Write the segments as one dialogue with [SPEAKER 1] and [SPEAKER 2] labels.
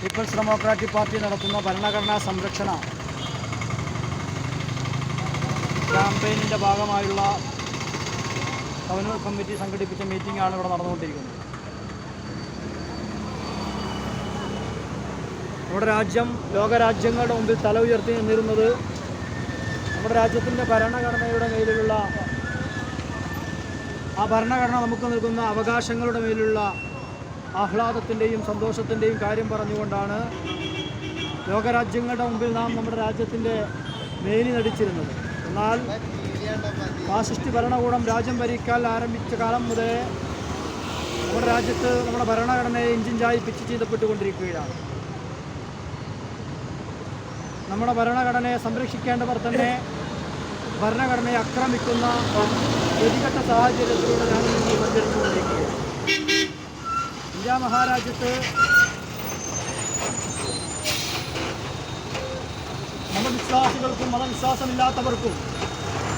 [SPEAKER 1] People's democratic party നടത്തുന്ന ഭരണഘടനാ സംരക്ഷണ ക്യാമ്പയിനിന്റെ ഭാഗമായുള്ള കവനൂർ കമ്മിറ്റി സംഘടിപ്പിച്ച മീറ്റിംഗാണ് ഇവിടെ നടന്നുകൊണ്ടിരിക്കുന്നത്. നമ്മുടെ രാജ്യം ലോകരാജ്യങ്ങളുടെ മുമ്പിൽ തല ഉയർത്തി നിന്നിരുന്നത് നമ്മുടെ രാജ്യത്തിന്റെ ഭരണഘടനയുടെ മേലിലുള്ള ആ ഭരണഘടന നമുക്ക് നൽകുന്ന അവകാശങ്ങളുടെ മേലുള്ള ആഹ്ലാദത്തിന്റെയും സന്തോഷത്തിന്റെയും കാര്യം പറഞ്ഞുകൊണ്ടാണ് ലോകരാജ്യങ്ങളുടെ മുമ്പിൽ നാം നമ്മുടെ രാജ്യത്തിന്റെ മേലി നടിച്ചിരുന്നത്. എന്നാൽ ഫാസിസ്റ്റ് ഭരണകൂടം രാജ്യം ഭരിക്കാൻ ആരംഭിച്ച കാലം മുതലേ നമ്മുടെ രാജ്യത്ത് നമ്മുടെ ഭരണഘടനയെ ഇഞ്ചിഞ്ചായി പിച്ച് ചെയ്തപ്പെട്ടുകൊണ്ടിരിക്കുകയാണ് നമ്മുടെ ഭരണഘടനയെ സംരക്ഷിക്കേണ്ടവർ തന്നെ ഭരണഘടനയെ ആക്രമിക്കുന്ന ഗതികെട്ട സാഹചര്യത്തിലൂടെ ഞാൻ സഞ്ചരിച്ചുകൊണ്ടിരിക്കുകയാണ് മഹാരാജ്യത്ത് മതവിശ്വാസികൾക്കും മതവിശ്വാസമില്ലാത്തവർക്കും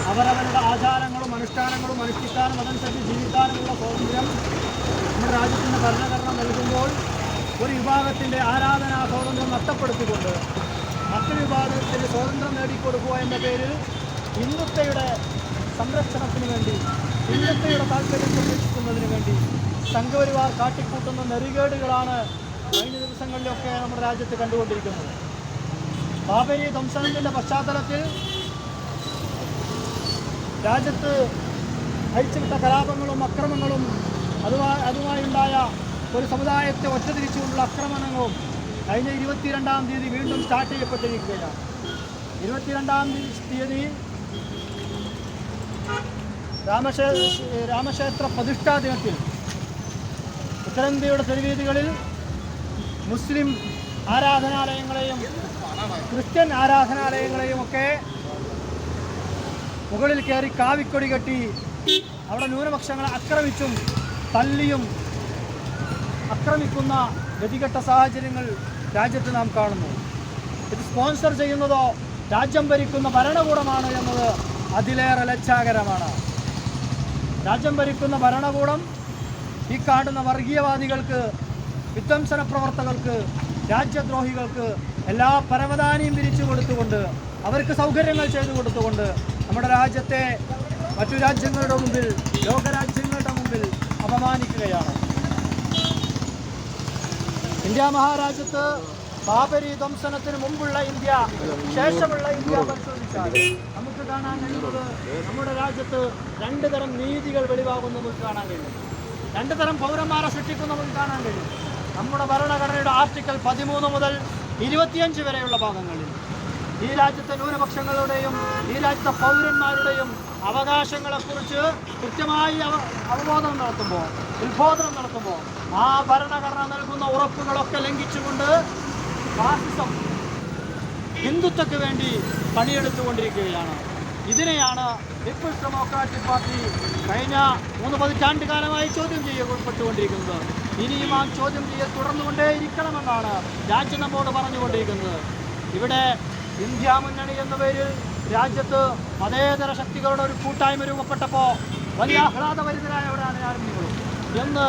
[SPEAKER 1] അവരവരുടെ ആചാരങ്ങളും അനുഷ്ഠാനങ്ങളും അനുഷ്ഠിക്കാനും അതനുസരിച്ച് ജീവിക്കാനുമുള്ള സ്വാതന്ത്ര്യം നമ്മുടെ രാജ്യത്തിന്റെ ഭരണഘടന നൽകുമ്പോൾ ഒരു വിഭാഗത്തിന്റെ ആരാധനാ സ്വാതന്ത്ര്യം നഷ്ടപ്പെടുത്തിക്കൊണ്ട് മറ്റൊരു വിഭാഗത്തിന് സ്വാതന്ത്ര്യം നേടിക്കൊടുക്കുക എന്ന പേരിൽ ഹിന്ദുത്വയുടെ സംരക്ഷണത്തിന് വേണ്ടി ഹിന്ദുത്വയുടെ താല്പര്യം സംരക്ഷിക്കുന്നതിന് വേണ്ടി സംഘപരിവാർ കാട്ടിക്കൂട്ടുന്ന നെറികേടുകളാണ് കഴിഞ്ഞ ദിവസങ്ങളിലൊക്കെ നമ്മുടെ രാജ്യത്ത് കണ്ടുകൊണ്ടിരിക്കുന്നത്. ബാബരി ധ്വംസനത്തിന്റെ പശ്ചാത്തലത്തിൽ രാജ്യത്ത് അയച്ചുവിട്ട കലാപങ്ങളും അക്രമങ്ങളും അതുമായി അതുമായുണ്ടായ ഒരു സമുദായത്തെ ഒറ്റതിരിച്ചുകൊണ്ടുള്ള ആക്രമണങ്ങളും കഴിഞ്ഞ ഇരുപത്തിരണ്ടാം തീയതി വീണ്ടും സ്റ്റാർട്ട് ചെയ്യപ്പെട്ടിരിക്കുകയാണ്. ഇരുപത്തിരണ്ടാം തീയതി രാമക്ഷേ രാമക്ഷേത്ര പ്രതിഷ്ഠാ ദിനത്തിൽ ഉത്തരേന്ത്യയുടെ തെരുവീതികളിൽ മുസ്ലിം ആരാധനാലയങ്ങളെയും ക്രിസ്ത്യൻ ആരാധനാലയങ്ങളെയും ഒക്കെ മുകളിൽ കയറി കാവിക്കൊടി കെട്ടി അവിടെ ന്യൂനപക്ഷങ്ങളെ ആക്രമിച്ചും തല്ലിയും ആക്രമിക്കുന്ന ഗതികെട്ട സാഹചര്യങ്ങൾ രാജ്യത്ത് നാം കാണുന്നു. ഇത് സ്പോൺസർ ചെയ്യുന്നതോ രാജ്യം ഭരിക്കുന്ന ഭരണകൂടമാണ് എന്നത് അതിലേറെ ലജ്ജാകരമാണ്. രാജ്യം ഭരിക്കുന്ന ഭരണകൂടം ഈ കാണുന്ന വർഗീയവാദികൾക്ക് വിധ്വംസന പ്രവർത്തകർക്ക് രാജ്യദ്രോഹികൾക്ക് എല്ലാ പരവധാനിയും പിരിച്ചു കൊടുത്തുകൊണ്ട് അവർക്ക് സൗകര്യങ്ങൾ ചെയ്തു കൊടുത്തുകൊണ്ട് നമ്മുടെ രാജ്യത്തെ മറ്റു രാജ്യങ്ങളുടെ മുമ്പിൽ ലോകരാജ്യങ്ങളുടെ മുമ്പിൽ അപമാനിക്കുകയാണ്. ഇന്ത്യ മഹാരാജ്യത്ത് ബാബരി ധ്വംസനത്തിന് മുമ്പുള്ള ഇന്ത്യ ശേഷമുള്ള ഇന്ത്യ പരിശോധിച്ചാൽ നമുക്ക് കാണാൻ കഴിയുന്നത് നമ്മുടെ രാജ്യത്ത് രണ്ട് തരം നീതികൾ വെളിവാകുന്നത് കാണാൻ കഴിയും. രണ്ട് തരം പൗരന്മാരെ സൃഷ്ടിക്കുന്ന നമുക്ക് കാണാൻ കഴിയും. നമ്മുടെ ഭരണഘടനയുടെ ആർട്ടിക്കൽ പതിമൂന്ന് മുതൽ ഇരുപത്തിയഞ്ച് വരെയുള്ള ഭാഗങ്ങളിൽ ഈ രാജ്യത്തെ ന്യൂനപക്ഷങ്ങളുടെയും ഈ രാജ്യത്തെ പൗരന്മാരുടെയും അവകാശങ്ങളെക്കുറിച്ച് കൃത്യമായി അവ അവബോധനം നടത്തുമ്പോൾ ഉത്ബോധനം നടത്തുമ്പോൾ ആ ഭരണഘടന നൽകുന്ന ഉറപ്പുകളൊക്കെ ലംഘിച്ചുകൊണ്ട് ഫാസിസം ഹിന്ദുത്വക്ക് വേണ്ടി പണിയെടുത്തുകൊണ്ടിരിക്കുകയാണ്. ഇതിനെയാണ് പീപ്പിൾസ് ഡെമോക്രാറ്റിക് പാർട്ടി കഴിഞ്ഞ മൂന്ന് പതിറ്റാണ്ട് കാലമായി ചോദ്യം ചെയ്യപ്പെട്ടുകൊണ്ടിരിക്കുന്നത്. ഇനിയും ആ ചോദ്യം ചെയ്യൽ തുടർന്നുകൊണ്ടേയിരിക്കണമെന്നാണ് രാജ്യം നമ്മോട് പറഞ്ഞുകൊണ്ടിരിക്കുന്നത്. ഇവിടെ ഇന്ത്യ മുന്നണി എന്ന പേരിൽ രാജ്യത്ത് മതേതര ശക്തികളുടെ ഒരു കൂട്ടായ്മ രൂപപ്പെട്ടപ്പോൾ വലിയ ആഹ്ലാദഭരിതരായവരാണ് ആരംഭിക്കുന്നത് എന്ന്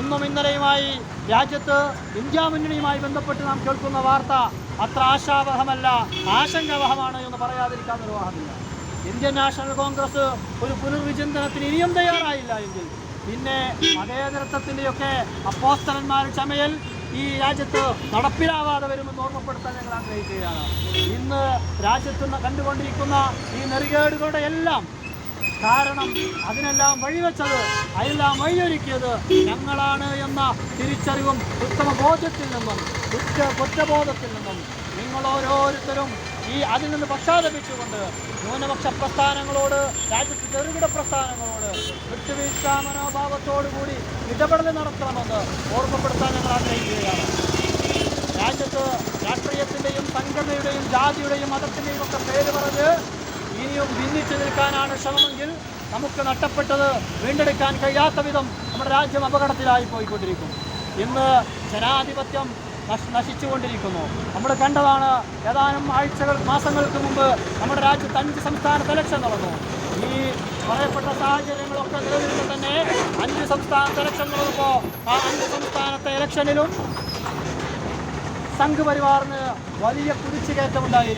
[SPEAKER 1] ഇന്നും ഇന്നലെയുമായി രാജ്യത്ത് ഇന്ത്യ മുന്നണിയുമായി ബന്ധപ്പെട്ട് നാം കേൾക്കുന്ന വാർത്ത അത്ര ആശാവഹമല്ല ആശങ്കാവഹമാണ് എന്ന് പറയാതിരിക്കാൻ നിർവാഹമില്ല. ഇന്ത്യൻ നാഷണൽ കോൺഗ്രസ് ഒരു പുനർവിചിന്തനത്തിന് ഇനിയും തയ്യാറായില്ല എങ്കിൽ. പിന്നെ മതേതരത്വത്തിന്റെയൊക്കെ അപ്പോസ്തലന്മാർ ചമയൽ ഈ രാജ്യത്ത് നടപ്പിലാവാതെ വരുമെന്ന് ഓർമ്മപ്പെടുത്താൻ ഞങ്ങൾ ആഗ്രഹിക്കുകയാണ്. ഇന്ന് രാജ്യത്ത് കണ്ടുകൊണ്ടിരിക്കുന്ന ഈ നെറികേടുകളുടെ എല്ലാം കാരണം അതിനെല്ലാം വഴിവെച്ചത് അതെല്ലാം വഴിയൊരുക്കിയത് ഞങ്ങളാണ് എന്ന തിരിച്ചറിവും ഉത്തമ ബോധ്യത്തിൽ നിന്നും കുറ്റ കുറ്റബോധത്തിൽ നിന്നും നിങ്ങൾ ഓരോരുത്തരും ഈ അതിൽ നിന്ന് പശ്ചാത്തപിച്ചുകൊണ്ട് ന്യൂനപക്ഷ പ്രസ്ഥാനങ്ങളോട് രാജ്യത്തെ ചെറുകിട പ്രസ്ഥാനങ്ങളോട് വിട്ടുവീഴ്ച മനോഭാവത്തോടുകൂടി ഇടപെടൽ നടത്തണമെന്ന് ഓർമ്മപ്പെടുത്താൻ ഞങ്ങൾ ആഗ്രഹിക്കുകയാണ്. രാജ്യത്ത് രാഷ്ട്രീയത്തിന്റെയും സംഘടനയുടെയും ജാതിയുടെയും മതത്തിന്റെയും ഒക്കെ പേര് പറഞ്ഞ് ഇനിയും ഭിന്നിച്ചു നിൽക്കാനാണ് ശ്രമമെങ്കിൽ നമുക്ക് നഷ്ടപ്പെട്ടത് വീണ്ടെടുക്കാൻ കഴിയാത്ത വിധം നമ്മുടെ രാജ്യം അപകടത്തിലായി പോയിക്കൊണ്ടിരിക്കും. ഇന്ന് ജനാധിപത്യം നശിച്ചുകൊണ്ടിരിക്കുന്നു. നമ്മൾ കണ്ടതാണ് ഏതാനും ആഴ്ചകൾ മാസങ്ങൾക്ക് മുമ്പ് നമ്മുടെ രാജ്യത്ത് അഞ്ച് സംസ്ഥാന ഇലക്ഷൻ നടന്നു. ഈ പറയപ്പെട്ട സാഹചര്യങ്ങളൊക്കെ നിലനിൽക്കെ തന്നെ അഞ്ച് സംസ്ഥാന ഇലക്ഷൻ നടന്നപ്പോൾ ആ അഞ്ച് സംസ്ഥാനത്തെ ഇലക്ഷനിലും സംഘ് പരിവാറിന് വലിയ കുതിച്ചുകയറ്റമുണ്ടായി.